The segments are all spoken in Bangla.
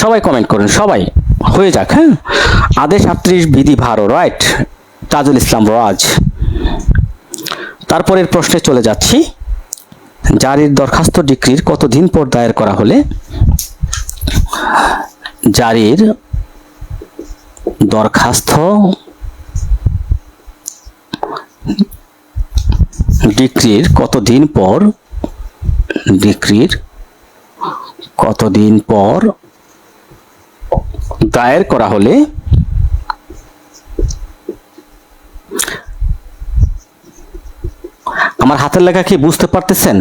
সবাই কমেন্ট করুন, সবাই। হয়ে যাক হ্যাঁ? আদেশ আটত্রিশ বিধি ভারো রাইট তাজুল ইসলাম রাজ। তারপরের প্রশ্নে চলে যাচ্ছি। জারির দরখাস্ত ডিক্রির কতদিন পর দায়ের করা হলে? জারির দরখাস্ত ডিক্রির কতদিন পর? ডিক্রির কতদিন পর দায়ের করা হলে আমার হাতের লেখা কি বুঝতে পারতেছেন?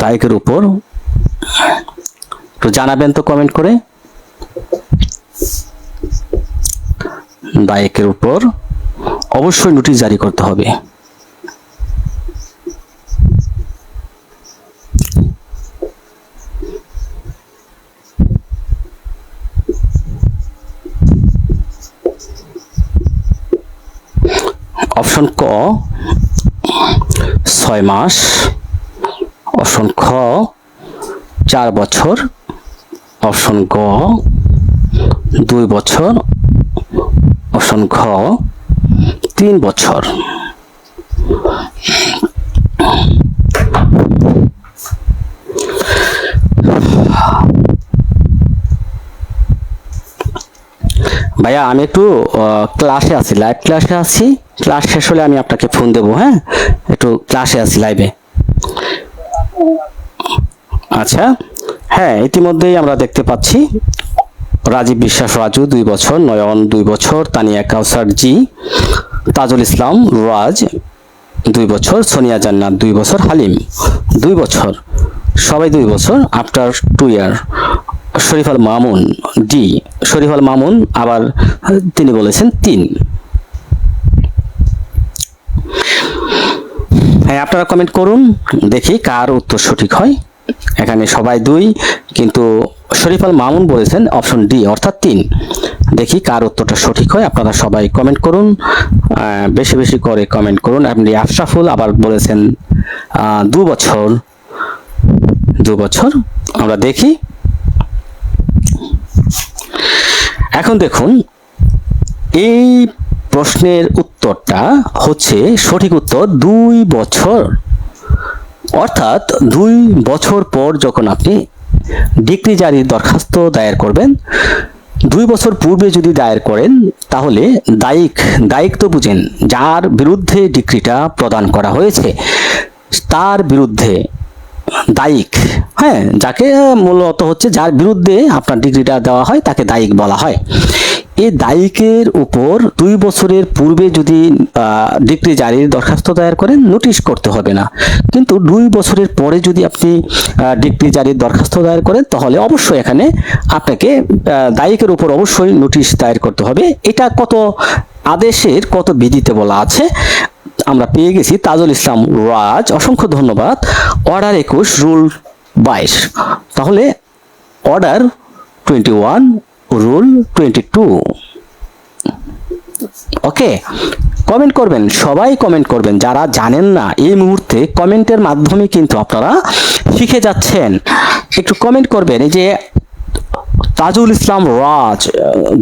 দায়কের উপর জানাবেন তো কমেন্ট করে। দায়কের উপর অবশ্যই নোটিশ জারি করতে হবে। অপশন ক, ছয় মাস। অপশন খ, চার বছর। অপশন গ, দুই বছর। অপশন ঘ, তিন বছর। ভাইয়া, আমি একটু ক্লাসে আছি লাইভ ক্লাসে আছি। ক্লাস শেষ হলে আমি আপনাকে ফোন দেবো হ্যাঁ? একটু ক্লাসে আছি লাইভে আচ্ছা হ্যাঁ ইতিমধ্যেই আমরা দেখতে পাচ্ছি রাজীব বিশ্বাস রাজু, দুই বছর, নয়ন, দুই বছর, তানিয়া কাউসার জি, তাজুল ইসলাম, রাজ, দুই বছর, সোনিয়া জান্নাত, দুই বছর, হালিম, দুই বছর, সবাই দুই বছর after two year Sharif Al Mamun D Sharif Al Mamun, আবার তিনি বলেছেন তিন। আপনারা কমেন্ট করুন, দেখি কার উত্তর সঠিক হয়। এখানে সবাই দুই, কিন্তু শরীফ আল মামুন বলেছেন অপশন ডি অর্থাৎ তিন। দেখি কার উত্তরটা সঠিক হয়, আপনারা সবাই কমেন্ট করুন। বেশি বেশি করে কমেন্ট করুন। আপনি আফসাফুল আবার বলেছেন দু বছর। দু বছর, আমরা দেখি। এখন দেখুন, এই প্রশ্নের উত্তরটা হচ্ছে সঠিক উত্তর দুই বছর। অর্থাৎ দুই বছর পর যখন আপনি ডিগ্রি জারির দরখাস্ত দায়ের করবেন, দুই বছর পূর্বে যদি দায়ের করেন, তাহলে দায়িক দায়িক তো বুঝেন যার বিরুদ্ধে ডিগ্রিটা প্রদান করা হয়েছে, তার বিরুদ্ধে দায়িক। হ্যাঁ যাকে মূলত হচ্ছে যার বিরুদ্ধে আপনার ডিগ্রিটা দেওয়া হয়, তাকে দায়িক বলা হয়। এই দায়িকের উপর দুই বছরের পূর্বে যদি ডিগ্রি জারির দরখাস্ত দায়ের করেন, নোটিশ করতে হবে না। কিন্তু দুই বছরের পরে যদি আপনি ডিগ্রি জারির দরখাস্ত দায়ের করেন, তাহলে অবশ্যই এখানে আপনাকে দায়িকের উপর অবশ্যই নোটিশ দায়ের করতে হবে। এটা কত আদেশের, কত বিধিতে বলা আছে, আমরা পেয়ে গেছি তাজুল ইসলাম রাজ। অসংখ্য ধন্যবাদ। অর্ডার একুশ, রুল বাইশ। তাহলে order twenty one rule twenty two. Okay, comment করবেন, সবাই কমেন্ট করবেন, যারা জানেন না এই মুহূর্তে কমেন্টের মাধ্যমে কিন্তু আপনারা শিখে যাচ্ছেন। একটু কমেন্ট করবেন, এই যে তাজুল ইসলাম রাজ,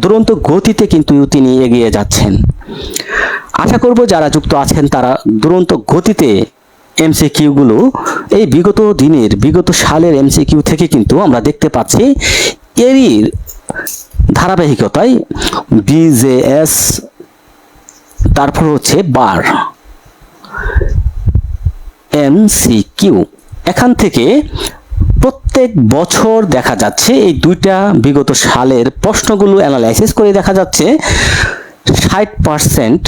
দুরন্ত গতিতে কিন্তু তিনি এগিয়ে যাচ্ছেন। আশা করব যারা যুক্ত আছেন, তারা দুরন্ত গতিতে এমসিকিউগুলো, এই বিগত দিনের, বিগত সালের এমসিকিউ থেকে কিন্তু আমরা দেখতে পাচ্ছি, এরই ধারাবাহিকতায় বিজেএস তারপর হচ্ছে বার এমসিকিউ এখান থেকে প্রত্যেক বছর দেখা যাচ্ছে এই দুইটা বিগত সালের প্রশ্নগুলো অ্যানালাইসিস করে দেখা যাচ্ছে ষাট পার্সেন্ট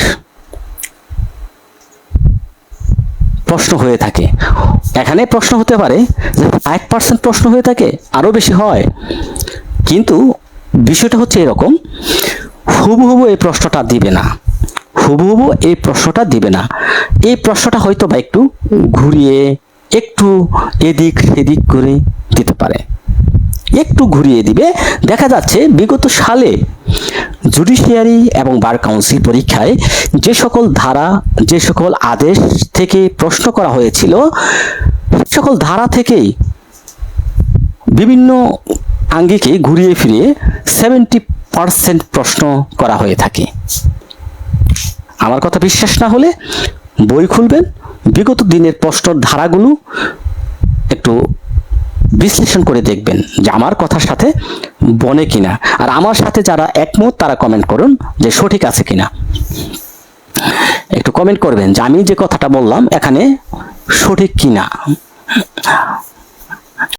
প্রশ্ন হয়ে থাকে। এখানে প্রশ্ন হতে পারে যে ষাট পার্সেন্ট প্রশ্ন হয়ে থাকে, আরও বেশি হয়। কিন্তু বিষয়টা হচ্ছে এরকম, হুবহুবু এই প্রশ্নটা দিবে না। হুবহুবু এই প্রশ্নটা দিবে না। এই প্রশ্নটা হয়তো বা একটু ঘুরিয়ে, একটু এদিক সেদিক করে দিতে পারে। একটু ঘুরিয়ে দিবে। দেখা যাচ্ছে বিগত সালে জুডিশিয়ারি এবং বার কাউন্সিল পরীক্ষায় যে সকল ধারা, যে সকল আদেশ থেকে প্রশ্ন করা হয়েছিল সকল ধারা থেকেই বিভিন্ন আঙ্গিকে ঘুরিয়ে ফিরিয়ে সেভেন্টি পার্সেন্ট প্রশ্ন করা হয়ে থাকে। আমার কথা বিশ্বাস না হলে বই খুলবেন, বিগত দিনের প্রশ্নের ধারাগুলো একটু বিশ্লেষণ করে দেখবেন যে আমার কথার সাথে বনে কিনা। আর আমার সাথে যারা একমত, তারা কমেন্ট করুন যে সঠিক আছে কিনা। একটু কমেন্ট করবেন যে আমি যে কথাটা বললাম, এখানে সঠিক কিনা।